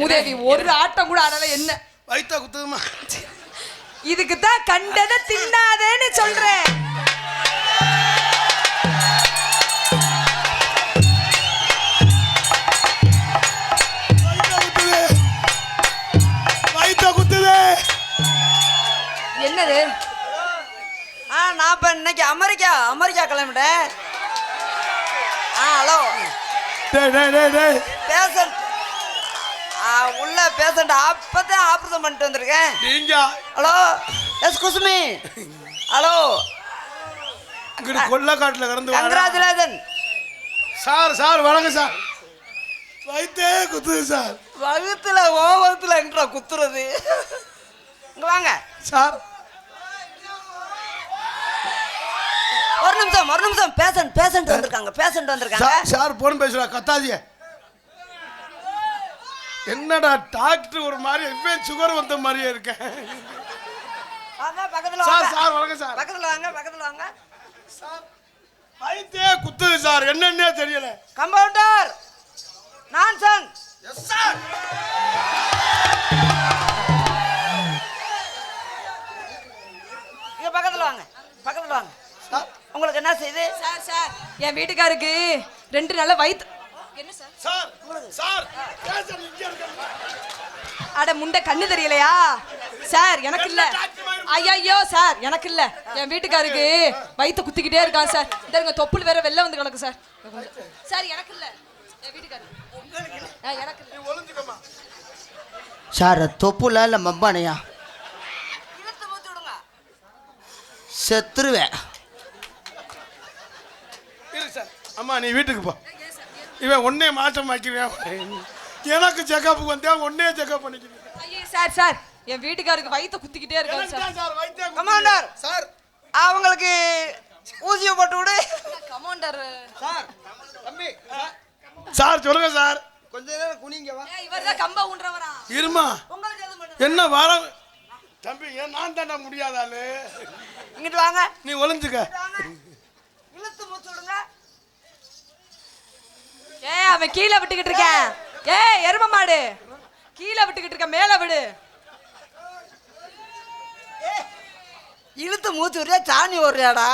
மூதேவி ஒரு ஆட்டம் கூட ஆடல என்ன? வயித்தா குத்துதுமா இதுக்கு தான் கண்டதை தின்னாதேன்னு சொல்றேன். என்னது? ஆ நான் இப்போ இன்னைக்கு அமெரிக்கா அமெரிக்கா கிளம்பிட்டேன். ஆ ஹலோ. டேய் உள்ள பேஷண்ட் அப்பதான் ஆப்ரேஷன் பண்ணிட்டு வந்திருக்கேன். நீங்க. Hello yes Kusumi. ஹலோ. இங்கிட்டு கொல்லக்காட்டுல கடந்து. கங்க்ராச்சுலேஷன் சார் சார் வணக்கம் சார். வயித்தே குத்துது சார். வகுத்துல ஓ வகுத்துல எங்கடா குத்துறது? இங்க வாங்க. சார். ஒரு நிமிஷம் ஒரு நிமிஷம். பேஷண்ட் பேஷண்ட் வந்திருக்காங்க பேஷண்ட் வந்திருக்காங்க. சார் சார் போன் பேசுறா கத்தாதிய என்னடா டாக்டர் ஒரு மாதிரி எப்பயும் சுகர் வந்த மாதிரியே இருக்கேன் வாங்க பக்கத்துல சார் வாங்க. சார் வணக்கம் சார். பக்கத்துல வாங்க பக்கத்துல வாங்க. சார் வயித்தே குத்துது சார். என்னன்னே தெரியல. Compounder nonsense. எஸ் சார் இங்க பக்கத்துல வாங்க பக்கத்துல வாங்க. உங்களுக்கு என்ன செய்யுது சார் சார் என் வீட்டுக்காருக்கு ரெண்டு நல்ல வயிற்று சார் அட முண்டை கண்ணு தெரியலையா? சார் எனக்கு இல்ல. ஐயோ சார் எனக்கு இல்ல. என் வீட்டுக்காருக்கு வயித்தை குத்திக்கிட்டே இருக்கான் சார். இந்த தொப்புள் வேற வெளில வந்து கிடக்கு சார். சார் எனக்கு இல்ல. என் வீட்டுக்காரு ஆ, எனக்கு இல்ல. சார் தொப்புல இல்லை மம்பானையா செத்துருவேன். இரு சார். அம்மா நீ வீட்டுக்கு போ. இவன் ஒன்னே மாற்றம் ஆக்கிடுவேன் எனக்கு செக்கப்புக்கு வந்தேன் ஒன்னே செக்கப் பண்ணிக்கிறேன் ஐயோ சார் சார் என் வீட்டுக்காருக்கு வயித்தை குத்திக்கிட்டே இருக்கான் சார். சார் வைத்தியம் கமாண்டர் சார். அவங்களுக்கு ஊசியை போட்டு விடு. கமாண்டர் சார் தம்பி சார் சொல்லுங்க சார். கொஞ்ச நேரம் குனிங்க வா. இவர் தான் கம்ப ஊன்றவரா? இருமா. என்ன வர? தம்பி ஏன் நான் தாண்டா முடியாதாலு இங்கிட்டு வாங்க. நீ ஒளிஞ்சுக்க. இழுத்து மூச்சு விடுங்க. ஏ அவன் கீழே விட்டுக்கிட்டு இருக்கேன். ஏ எரும மாடு. கீழே விட்டுக்கிட்டு இருக்க மேல விடு. இழுத்து மூச்சு விடுறியா? சாணி ஓடுறியாடா?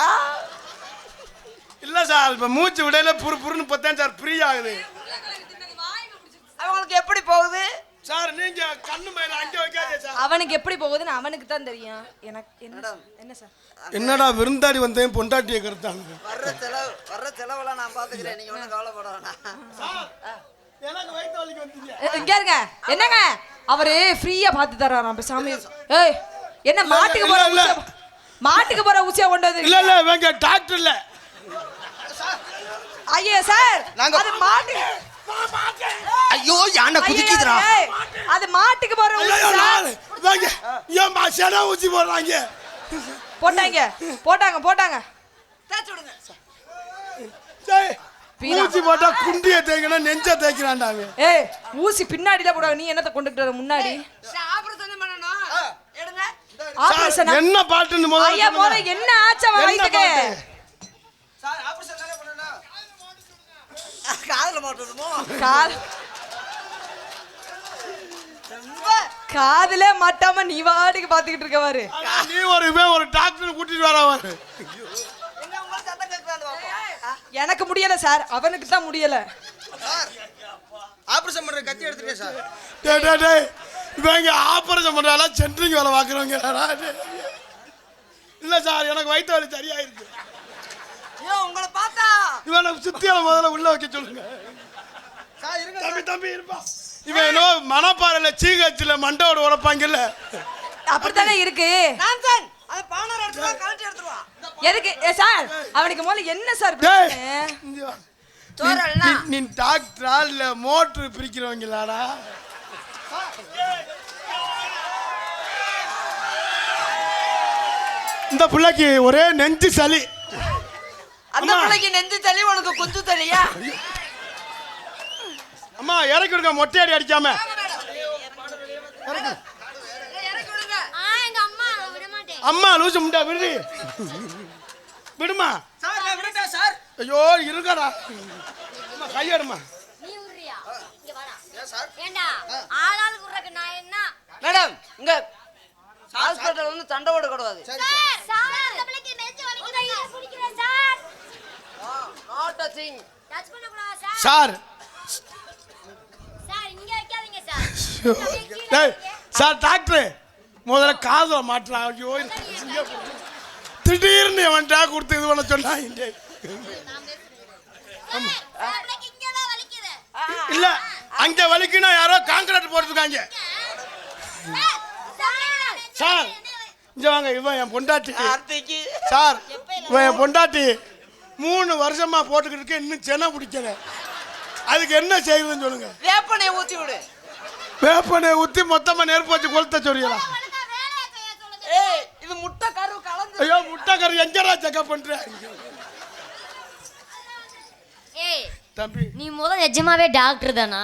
இல்ல சார் இப்ப மூச்சு விடையில புரு புருன்னு பார்த்தேன் சார் ஃப்ரீ ஆகுது. அவங்களுக்கு எப்படி போகுது? சார் நீங்க கண்ணு மேல அங்கே வைக்காதே சார். அவனுக்கு எப்படி போகுதுன்னு அவனுக்கு தான் தெரியும். எனக்கு என்ன என்ன சார்? என்னடா விருந்தாடி வந்தேன் பொண்டாட்டியை கருத்தாங்க. வர்ற செலவு வர்ற செலவெல்லாம் நான் பாத்துக்கிறேன் நீங்க ஒன்றும் கவலைப்பட வேணாம். எனக்கு வயிற்று வலிக்கு வந்தீங்க இங்க இருங்க. என்னங்க? அவரு ஃப்ரீயா பார்த்து தர்றாராம் பேசாம ஏய் என்ன மாட்டுக்கு போற. ஊசியா மாட்டுக்கு போற ஊசியா கொண்டு வந்து இல்ல இல்ல இவங்க டாக்டர் இல்ல. ஐயோ சார் நாங்க- அது மாட்டு ஐயோ யானை குதிக்குதுடா? அது மாட்டுக்கு போற ஊசி. சார். ஏன் சென ஊசி போடுறாங்க. போட்டாங்க போட்டாங்க போட்டாங்க. தேய்ச்சி விடுங்க. வீணா. ஊசி போட்டா குண்டிய தேய்க்கணும் நெஞ்ச தேய்க்கிறான்டாங்க. ஏய் ஊசி பின்னாடில போடுவாங்க நீ என்னத்த கொண்டுட்டு வர முன்னாடி? ஆபரேஷன் பண்ணணும்? எடுங்க. ஆபரேஷன்? என்ன பாட்டுன்னு முதல்ல ஐயா. போல என்ன ஆச்சு அவன் வயித்துக்கு? சார் ஆபரேஷன் காதுல மாட்டணுமோ? கால் காதுல மாட்டாம நீ வாட்டுக்கு பாத்துக்கிட்டு இருக்க பாரு. நீ ஒரு ஒரு டாக்டர் கூட்டிட்டு பாப்போம். எனக்கு முடியல சார். அவனுக்கு தான் முடியல. ஆபரேஷன் பண்ற கத்தி எடுத்துட்டேன் சார். டேய் டேய் டேய் இவங்க ஆபரேஷன் பண்றாளா? சென்ட்ரிங் வேலை பார்க்குறவங்க இல்ல சார் எனக்கு வயிற்று வலி சரியா இருக்கு ஐயோ உங்களை பார்த்தா? இவனை சுத்தியால முதல்ல உள்ள வைக்க சொல்லுங்க. சார் இருங்க தம்பி தம்பி இருப்பா. இவன் என்னோ மணப்பாறையில சீகச்சில மண்டோட உடப்பாங்கல்ல. அப்படித்தானே இருக்கு? நான்சன் அது பானர் எடுத்துருவா கலட்டி எடுத்துருவா. எதுக்கு? ஏ சார் அவனுக்கு முதல்ல என்ன சார் பிரச்சனை? நீ டாக்டரா இல்ல மோட்டர் பிரிக்கிறவங்களாடா? இந்த பிள்ளைக்கு ஒரே நெஞ்சு சளி. அந்த. பிள்ளைக்கு நெஞ்சு தள்ளி உனக்கு குஞ்சு தள்ளியா? அம்மா இறக்கி விடுங்க மொட்டையடி அடிக்காம. ஆ எங்க அம்மா விட லூசு முண்டா விடுடி. விடுமா? சார் நான் விடுட்டேன் சார்? ஐயோ இருக்காடா அம்மா கையெடுமா. நீ விடுறியா இங்க வாடா. சார்? ஏண்டா ஆளாளுக்கு விடுறக்கு நான் என்ன? மேடம் இங்க ஹாஸ்பிட்டல் வந்து சண்டை போட கூடாது நாட் டச்சிங் டச் பண்ண சார் சார் சார் இங்க வைக்காதீங்க சார் டேய் சார் டாக்டர் முதல்ல காதுல மாட்டலாம் ஐயோ திடீர்னு அவன்டா கொடுத்து இது பண்ண சொன்னாங்க இல்ல அங்க வலிக்கணும் யாரோ காங்கிரீட் போட்டுருக்காங்க சார் இங்க வாங்க இவன் என் பொண்டாட்டி கார்த்திக்கு சார் இவன் என் பொண்டாட்டி மூணு வருஷமா போட்டுக்கிட்டு இருக்க இன்னும் சென்னை பிடிக்கல அதுக்கு என்ன செய்யுதுன்னு சொல்லுங்க. வேப்பனையை ஊத்தி விடு. வேப்பனை ஊத்தி மொத்தமா நெருப்பு வச்சு கொளுத்த சொல்லிடலாம் ஏய் இது முட்டை கரு கலந்து. ஐயோ முட்டை கறி எங்கடா செக்கப் பண்ற? ஏய் தம்பி. நீ முதல் நிஜமாவே டாக்டர் தானா?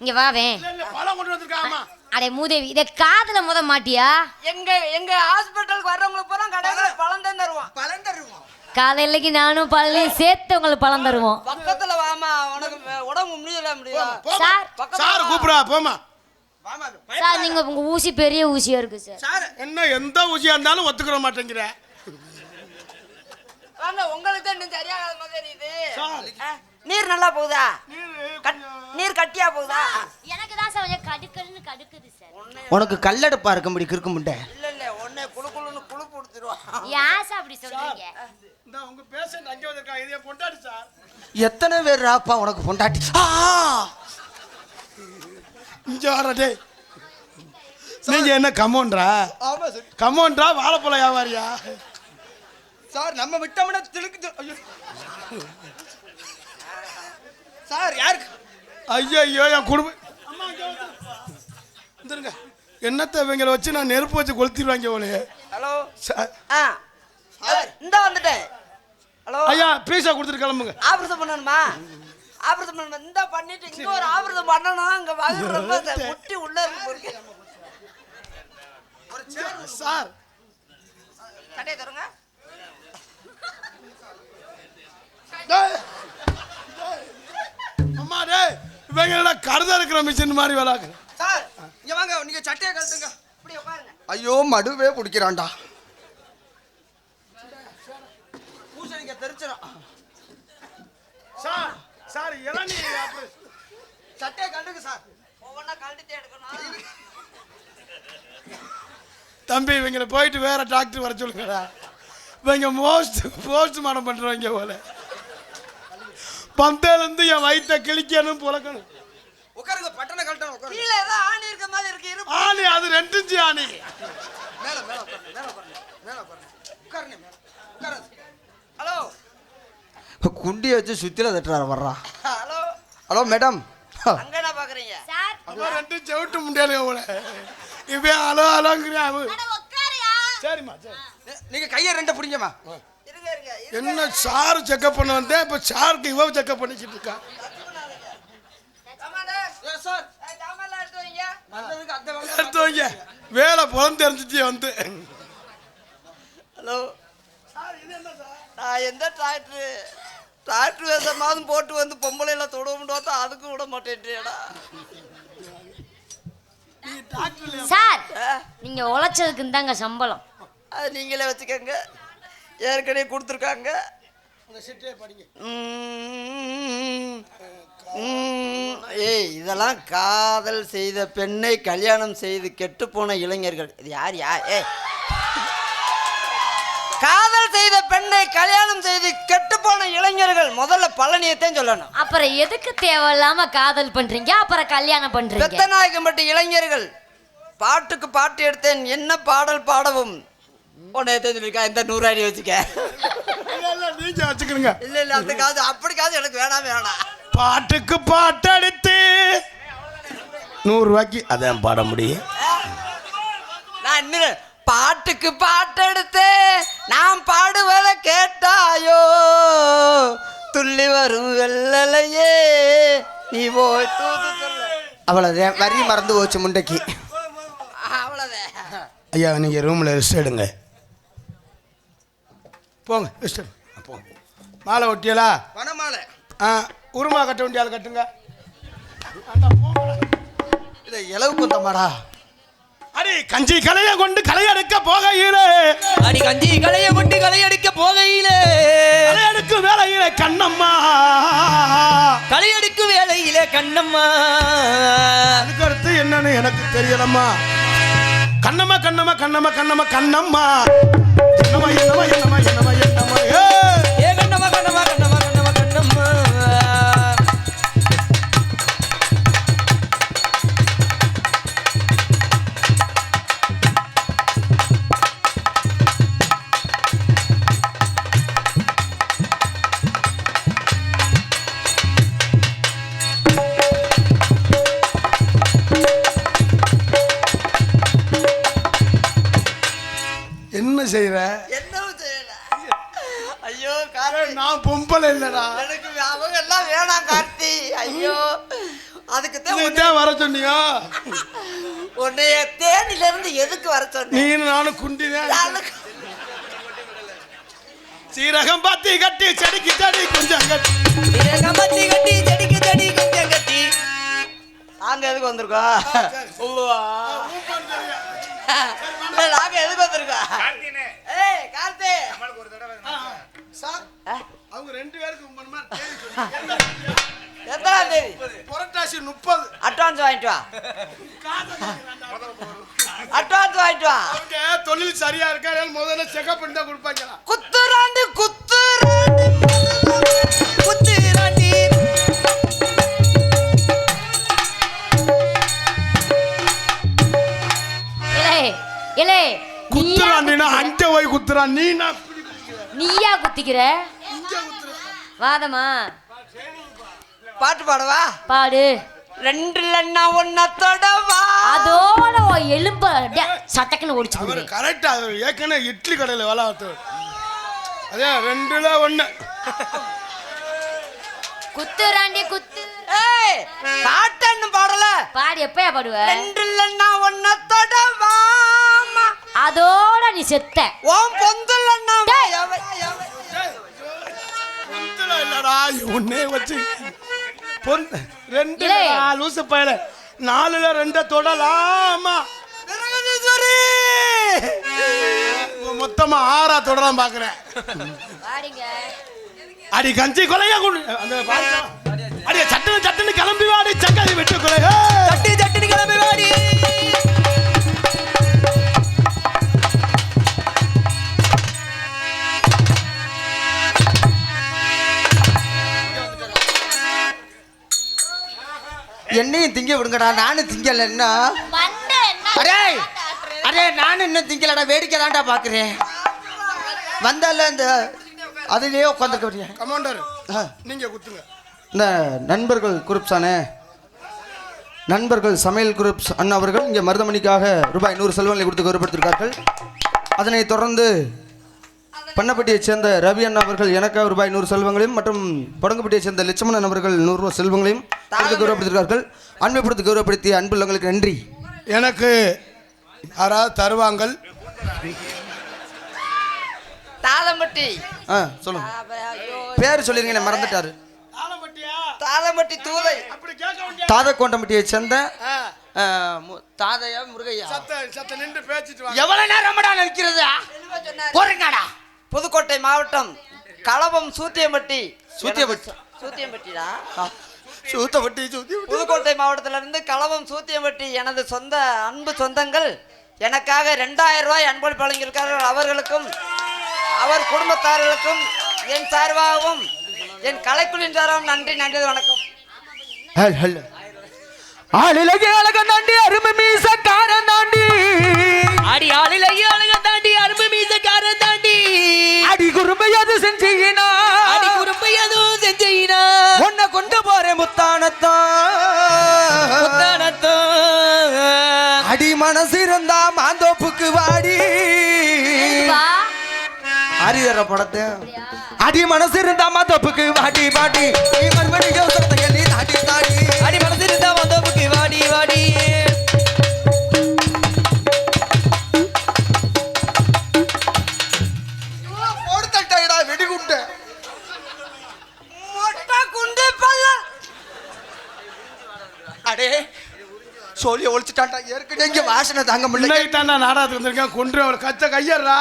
இங்க இல்ல பழம் கொண்டு வந்திருக்காமா அடே மூதேவி இத காதுல முத மாட்டியா? எங்க எங்க ஹாஸ்பிட்டலுக்கு வர்றவங்களுக்கு பூரா கடையில பழம் தான் தருவான். பலன் தருவோம். காலையிலக்கு நானும் பழனியும் சேர்த்து உங்களுக்கு பழம் தருவோம். பக்கத்துல வாமா உனக்கு உடம்பு முடியல முடியும் சார். சார் கூப்பிடா போமா வாமா சார் நீங்க உங்க ஊசி பெரிய ஊசியா இருக்கு சார். சார் என்ன எந்த ஊசியா இருந்தாலும் ஒத்துக்கிற மாட்டேங்கிற. வாங்க உங்களுக்கு தான் சரியாகாத மாதிரி தெரியுது. சார். ஆ, நீர் நல்லா போகுதா? கட்- நீர் கட்டியா போகுதா? எனக்கு தான் சார் கொஞ்சம் கடுக்கல்னு கடுக்குது சார். உனக்கு கல்லடுப்பா இருக்க முடியும் கிறுக்க முட்டை. இல்ல இல்ல உடனே குளு குளுன்னு குழு கொடுத்துருவான் ஏன் சார் அப்படி சொல்றீங்க? இந்த உங்க பேஷண்ட் அங்கே வந்திருக்கா? இதே பொண்டாடி சார். எத்தனை பேர் ராப்பா உனக்கு பொண்டாட்டி? ஆ! இங்க வர டேய். நீங்க என்ன கமோன்றா? ஆமா சார். கமோன்றா? வாழைப்பழ வியாபாரியா? சார் நம்ம விட்டோம்னா திழுக்கு ஐயோ. சார் யாருக்கு ஐயோ ஐயோ என் குடும்பம். வந்துருங்க என்னத்தை இவங்களை வச்சு நான் நெருப்பு வச்சு கொளுத்திடுவாங்க உனக்கு ஹலோ. சார் ஆ. இந்த வந்துட்டேன். ஹலோ. ஐயா பீஸா கொடுத்துட்டு கிளம்புங்க. ஆபரேஷன் பண்ணணுமா? ஆபரேஷன் பண்ணணுமா? இந்த பண்ணிட்டு இங்க ஒரு ஆபரேஷன் பண்ணணும் இங்க இந்த முட்டி உள்ள இருக்கு போருக்கு சார். சட்டையை தருங்க டேய். அம்மா டேய். இவங்களோட கருதா இருக்கிற மிஷின் மாதிரி விளாக்கு. சார் இங்க வாங்க. நீங்க சட்டையை இப்படி உட்காருங்க. ஐயோ மடுவே பிடிக்கிறான்டா. தெரிச்சிடும் சார் சார் இளநீ சட்டையை கழட்டுங்க சார். ஒவ்வொன்றா கழட்டிட்டே எடுக்கணும். தம்பி இவங்களை போயிட்டு வேற டாக்டர் வர சொல்லுங்கடா. இவங்க மோஸ்ட் போஸ்ட் மாடம் பண்றவங்க போல. பந்தேலேருந்து என் வயித்தை கிழிக்கணும் புழக்கணும் உட்காருங்க பட்டனை கழட்டணும் ஆணி இருக்க மாதிரி இருக்கு இரு ஆணி அது ரெண்டு ஆணி மேல மேல உட்காருங்க மேல உட்காருங்க மேல உட்காருங்க உட்காருங்க மேல உட்காருங்க ஹலோ குண்டியை வச்சு சுத்தில தட்டுறாரு வர்றா. ஹலோ. Hello madam. அங்க என்ன பாக்குறீங்க? சார். அப்போ ரெண்டு செவிட்டு முடியல போல. இவன் அவன் அட உட்காருயா? சரிம்மா சரி. நீங்க கையை ரெண்டை பிடிங்கம்மா. இருங்க இருங்க இரு. என்ன சாரு செக்கப் பண்ண வந்தேன் இப்போ சாருக்கு இவ செக்கப் பண்ணிக்கிட்டு இருக்கா. சார். எடுத்து வைங்க. வேலை புலம் தெரிஞ்சிச்சு வந்து. ஹலோ. நான் எந்த டிராக்டரு டிராக்டர் வேஷமாவது போட்டு வந்து பொம்பளையில தொடுவோம்னு பார்த்தா அதுக்கும் விட மாட்டேன்றியடா சார் நீங்க உழைச்சதுக்கு தாங்க சம்பளம். அது நீங்களே வச்சுக்கோங்க. ஏற்கனவே கொடுத்துருக்காங்க. ஏய் இதெல்லாம் காதல் செய்த பெண்ணை கல்யாணம் செய்து கெட்டுப்போன இளைஞர்கள். இது யார் யார் ஏய் காதல் செய்த பெண்ணை கல்யாணம் செய்து கெட்டுப்போன இளைஞர்கள் முதல்ல பழனியத்தையும் சொல்லணும். அப்புறம் எதுக்கு தேவையில்லாம காதல் பண்றீங்க? அப்புறம் கல்யாணம் பண்றீங்க? பெத்தநாயக்கம்பட்டு இளைஞர்கள் பாட்டுக்கு பாட்டு எடுத்தேன் என்ன பாடல் பாடவும்? உன்னை தெரிஞ்சிருக்கா இந்த நூறாடி வச்சுக்க. இல்ல இல்ல நீங்க வச்சுக்கிறீங்க இல்ல இல்ல அந்த காது அப்படி காது எனக்கு வேணாம் வேணாம். பாட்டுக்கு பாட்டு அடித்து நூறு ரூபாய்க்கு அதான் பாட முடியும். நான் இன்னும் பாட்டுக்கு பாட்டு எடுத்து நான் பாடுவதை கேட்டாயோ? துள்ளி வரும் வெள்ளலையே நீ போய் தூது அவ்வளோதான் வரி மறந்து போச்சு முண்டைக்கு. அவ்வளோதான் ஐயா நீங்க ரூம்ல ரெஸ்ட் எடுங்க. போங்க ரெஸ்ட் போங்க. மாலை ஒட்டியலா? வனமாலை. ஆ உருமா கட்ட வேண்டிய ஆள் கட்டுங்க. போங்கடா. இலவு குத்தமாடா கஞ்சி கலைய கொண்டு கலையெடுக்க போகையிலே. அடி கஞ்சி களைய கொண்டு களையடிக்க போகையில. கலையெடுக்கு வேலையிலே கண்ணம்மா. களையடிக்கும் வேளையில கண்ணம்மா. அதுக்கு அடுத்து என்னன்னு எனக்கு தெரியலம்மா. கண்ணம்மா கண்ணம்மா கண்ணம்மா கண்ணம்மா கண்ணம்மா. என்னம்மா என்னம்மா என்னம்மா என்னம்மா? செய்யற என்னவும் செய்யல ஐயோ கார்த்தி. நான் பொம்பளை இல்லடா. எனக்கு அவங்க எல்லாம் வேணாம் கார்த்தி. ஐயோ. அதுக்கு தான் வர சொன்னியா உன்னைய தேனில இருந்து எதுக்கு வர நீ சொன்னேன்? நானும் நாளுக்கு- சீரகம் பாத்தி கட்டி செடிக்கு செடி கொஞ்சம் கட்டி. சீரகம் பத்தி கட்டி செடிக்கு செடி கொஞ்சம் கட்டி. நாங்க எதுக்கு வந்திருக்கோம்? நாங்க எதுக்கு வந்திருக்கோம் ஏய் கார்த்தி. அவங்க ரெண்டு பேருக்கு உங்க மாதிரி தேதி சொல்லு. எத்தனாம் தேதி? புரட்டாசி முப்பது. அட்வான்ஸ் வாங்கிட்டு வா. அட்வான்ஸ் வாங்கிட்டு வா. அவங்க தொழில் சரியா இருக்கா முதல்ல செக்அப் பண்ணி தான் கொடுப்பாங்களா? குத்துராண்டு குத்துராண்டு குத்திக்கிற? அங்க போய் குத்துறான் நீ நான் நீயா குத்திக்கிற? வாதமா? பாட்டு பாடவா? பாடு. ரெண்டு இல்லைன்னா ஒன்னத்தோட வா அதோட எலும்ப சட்டக்குன்னு போடுவேன் கரெக்டா அவர் ஏற்கனவே இட்லி கடையில் வேலை அதே ரெண்டுல ஒண்ணு. குத்து ராண்டி குத்து. ஏய் பாட்டன்னு பாடல. பாடு எப்பயா பாடுவ? ரெண்டு இல்லைன்னா ஒன்னத்தோட வாமா அதோட நீ செத்த. ஓம் பொந்துலன்னா டேய். பொந்துல இல்லடா ஒன்னே வச்சு. பொன் ரெண்டு. லூசு பயல. நாலுல ரெண்ட தொடலாமா? மொத்தமா ஆறா தொடலாம் பாக்குறேன். அடி கஞ்சி கொலையா கொடு. அந்த. அடி சட்டுன்னு சட்டுன்னு கிளம்பி வாடி. சக்காதி வெட்டு கொலை. சட்டி சட்டினி கிளம்பி வாடி. என்னையும் திங்க விடுங்கடா நானும் திங்கல என்ன? அரே! அரே நானும் இன்னும் திங்கலடா வேடிக்கை தான்டா பாக்குறேன். வந்தால இந்த அதுலயே உட்காந்துருக்க கமாண்டர் நீங்க குத்துங்க. இந்த நண்பர்கள் குரூப்ஸானே நண்பர்கள் சமையல் குரூப்ஸ் அண்ணா அவர்கள் இங்கே மருதமணிக்காக ரூபாய் நூறு செல்வங்களை கொடுத்து கௌரவப்படுத்தியிருக்கார்கள் அதனைத் தொடர்ந்து பண்ணப்பட்டியைச் சேர்ந்த ரவி அண்ணா அவர்கள் எனக்காக ரூபாய் நூறு செல்வங்களையும் மற்றும் படங்குப்பட்டியைச் சேர்ந்த லட்சுமணன் அவர்கள் நூறு ரூபாய் செல்வங்களையும் கொடுத்து கௌரவப்படுத்தியிருக்கார்கள் அன்பைப்படுத்தி கௌரவப்படுத்திய அன்புள்ளங்களுக்கு நன்றி. எனக்கு யாராவது தருவாங்கள்? தாளம்பட்டி. ஆ சொல்லுங்க. பேர் சொல்லிருங்க என்னை மறந்துட்டாரு. தாளம்பட்டி தூதை. தாதக்கோண்டம்பட்டியைச் சேர்ந்த தாதையா முருகையா? சத்த சத்த நின்று பேசிட்டு எவ்வளவு நேரம்டா நிற்கிறது? போறீங்கடா புதுக்கோட்டை மாவட்டம் களபம் சூத்தியம்பட்டி. சூத்தியம்பட்டி. சூத்தியம்பட்டிடா? சூத்தப்பட்டி சூத்தி புதுக்கோட்டை மாவட்டத்துல இருந்து களவம் சூத்தியம்பட்டி எனது சொந்த அன்பு சொந்தங்கள் எனக்காக ரெண்டாயிரம் ரூபாய் அன்பளிப்பு வழங்கியிருக்கார்கள் அவர்களுக்கும் அவர் குடும்பத்தார்களுக்கும் என் சார்பாகவும் என் கலைக்குழுவின் சார்பாகவும் நன்றி நன்றி வணக்கம். ஹல் ஹல் ஆளிலகி அழகன் தாண்டி அருமை மீசக்காரன் தாண்டி. அடி ஆளிலகி அழகன் தாண்டி அருமை மீசக்காரன் தாண்டி அடி குறும்பையாது செஞ்சீனா? அடி குறும்பு எதுவும் செஞ்சீனா? உன்னை கொண்டு போறேன் முத்தானத்தான் முத்தானத்தம் அடி மனசு இருந்தா மாந்தோப்புக்கு வாடி. வா. ஆரிதர படத்தை. அடி மனசு இருந்தா மாந்தோப்புக்கு வாடி வாடி. நீ மறுபடியும் தாடி. ஒழிச்சிட்டான்டா. ஏற்கனவே இங்க வாசனை தாங்க முடியல. இன்னைக்கு தான் நான் நாடகத்துக்கு வந்திருக்கேன். கொன்று அவளை கச்ச கையறா.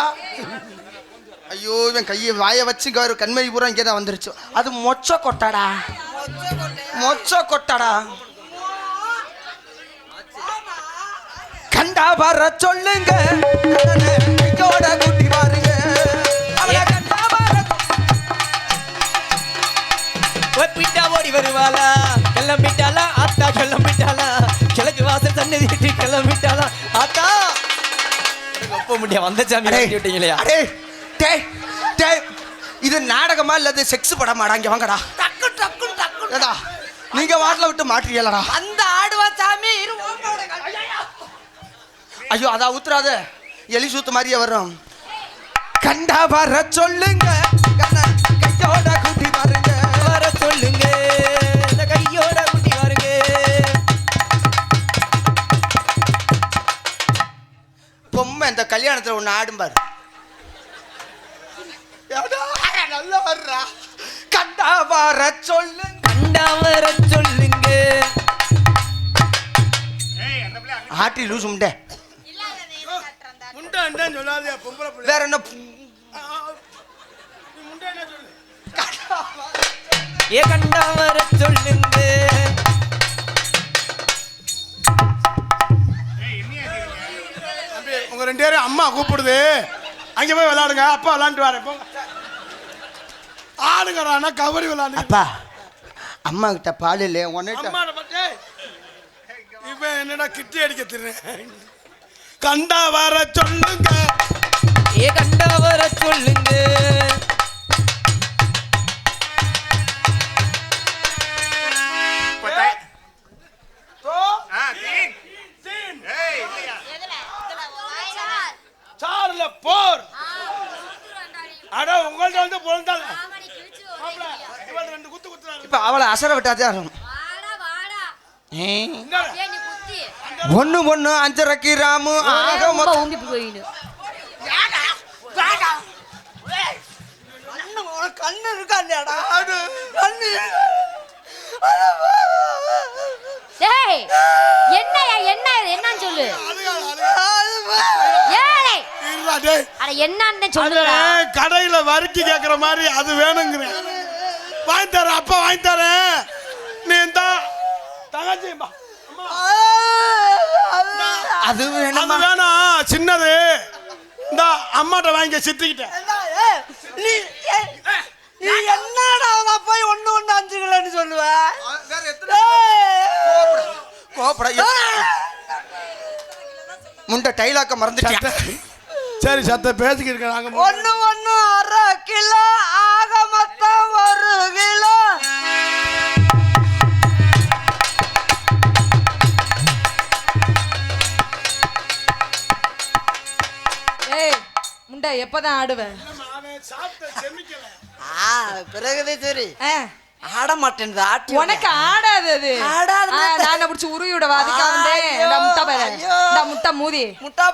ஐயோ இவன் கையை வாயை வச்சு கரு. கண்மை பூரா இங்கே தான் வந்துருச்சு. அது மொச்ச கொட்டாடா. மொச்ச கொட்டாடா. கண்டா வர சொல்லுங்க. கூட்டி பாருங்க. ஒப்பிட்டா ஓடி வருவாளா? கிளம்பிட்டாளா ஆத்தா கிளம்பிட்டாளா கிழக்கு வாசல் சன்னதி விட்டு கிளம்பிட்டாளா? ஆத்தா! ஒப்ப முடியா வந்த சாமி விட்டீங்களா? அடே, இது நாடகமா இல்லது செக்ஸ் படமாடா? இங்க வாங்கடா. டக்கு டக்கு டக்கு. ஏடா நீங்க வாட்டில் விட்டு மாட்டுறீங்களடா அந்த ஆடுவா சாமி ஐயோ அதா ஊத்துறாத. எலி சூத்து மாதிரியே வரும் கண்டா வர சொல்லுங்க. கையோட பொம்மை இந்த கல்யாணத்துல ஒண்ணு ஆடும் பாரு. ஏடா, நல்லா வர்றா. கண்டா வர சொல்லுங்க. கண்டா வர சொல்லுங்க. ஆட்டி லூசு முண்டை. முண்டை அண்டேன்னு சொல்லாதே பொம்பளை பிள்ளை. வேற என்ன? நீ முண்டை என்ன சொல்லு? ஏ கண்டா வர சொல்லுங்க. தம்பி உங்க ரெண்டு பேரும் அம்மா கூப்பிடுது. அங்க போய் விளையாடுங்க. அப்பா விளையாண்டு வரேன். போங்க ஆடுங்கடானா கபடி விளையாடு அப்பா அம்மா கிட்ட பால் இல்லையே? உன்னிட்ட இவன் என்னடா கிட்டி அடிக்க திருறேன் கண்டா வர சொல்லுங்க. ஏ கண்டா வர சொல்லுங்க. போர் அட உங்கள்ட்ட வந்து பொழுந்தால இவன் ரெண்டு குத்து குத்துறாரு இப்ப அவளை அசர விட்டாதே ஆகும் ஒண்ணு ஒண்ணு அஞ்சரைக்கு ராமு ஆக மொத்தம் கண்ணு உனக்கு கண்ணு இருக்கா இல்லையாடா கண்ணு டேய் என்னய்யா என்ன இது? என்னன்னு சொல்லு டேய் அட என்னன்னு சொல்லுடா. கடையில வறுக்கி கேக்குற மாதிரி அது வேணுங்கிறேன் வாங்கி தரேன் அப்பா வாங்கி தரேன். நீ இந்த தங்கச்சி பா. அம்மா, அது அது வேணுமா வேணாம் சின்னது. இந்த அம்மாட்ட வாங்கி சித்திக்கிட்டேன். நீ நீ என்னடா நான் போய் ஒண்ணு ஒண்ணு அஞ்சு கிலோன்னு சொல்லுவ. கோபட முண்டை டைலாக்க மறந்துட்டியா? சரி சத்த பேசிக்கிட்டு மு- ஒண்ணு ஒண்ணு அரை கிலோ ஆக மொத்தம் ஒரு கிலோ. ஏய் முண்டை எப்பதான் ஆடுவேன் ஆ பிறகுதே சரி. ஆ, ஆட மாட்டேன் ஆட்டி உனக்கு ஆடாது அது. ஆடாது. நான் பிடிச்சி உருவி விடவா? அதுக்காக முட்டை முட்டை மூதி.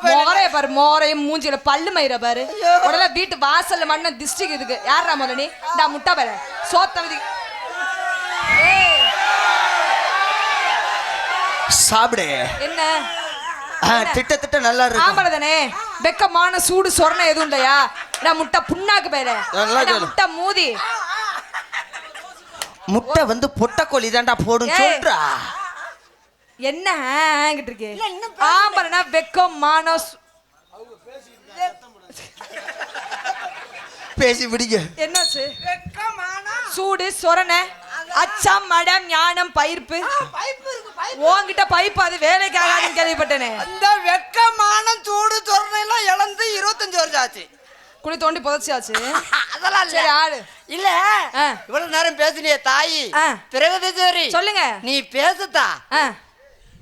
மோரைய பாரு மோரையும் மூஞ்சில பல்லு மயிர பாரு. உடனே வீட்டு வாசல்ல மண்ண திஷ்டிக்கு இதுக்கு. யாரா முதல்ல நீ இந்த முட்டை பாரு. சோத்தவதி சாப்பிடு. என்ன? திட்ட திட்ட நல்லா இருக்கு ஆம்பளை தானே வெக்கமான சூடு சொரணை எதுவும் இல்லையா? நான் முட்டை புண்ணாக்கு பேரு. முட்டை மூதி. முட்டை வந்து பொட்டக்கோழி தான்டா போடும். சொல்றா. என்ன ஆங்கிட்டு இருக்கு? ஆம்பளைனா வெக்கம் மானம் சு- பேசி பிடிங்க. என்னாச்சு? சூடு சொரணை அச்சம் மடம் ஞானம் பயிர்ப்பு உன்கிட்ட பைப்பு அது வேலைக்காகாதுன்னு கேள்விப்பட்டேனே. இந்த வெக்கமான சூடு சொரணெல்லாம் இழந்து இருபத்தஞ்சு வருஷம் ஆச்சு. குழி தோண்டி புதைச்சியாச்சு அதெல்லாம் இல்ல. சரி ஆடு. இல்ல. ஆ. இவ்வளவு நேரம் பேசுனியே தாயி. சரி சொல்லுங்க. நீ பேசுதா? ஆ.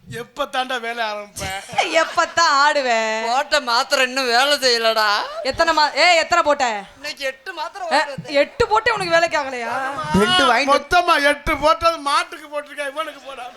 எப்ப தாண்டா வேலை ஆரம்பிப்பேன் எப்பத்தான் ஆடுவேன்? போட்ட மாத்திரம் இன்னும் வேலை செய்யலடா. எத்தனை மா ஏ எத்தனை போட்ட? இன்னைக்கு எட்டு வருது. எட்டு போட்டு உனக்கு வேலைக்கு ஆகலையா? ரெண்டு வாங்கிட்டு மொத்தமா எட்டு போட்டது மாட்டுக்கு போட்டிருக்கேன் இவனுக்கு போடாம.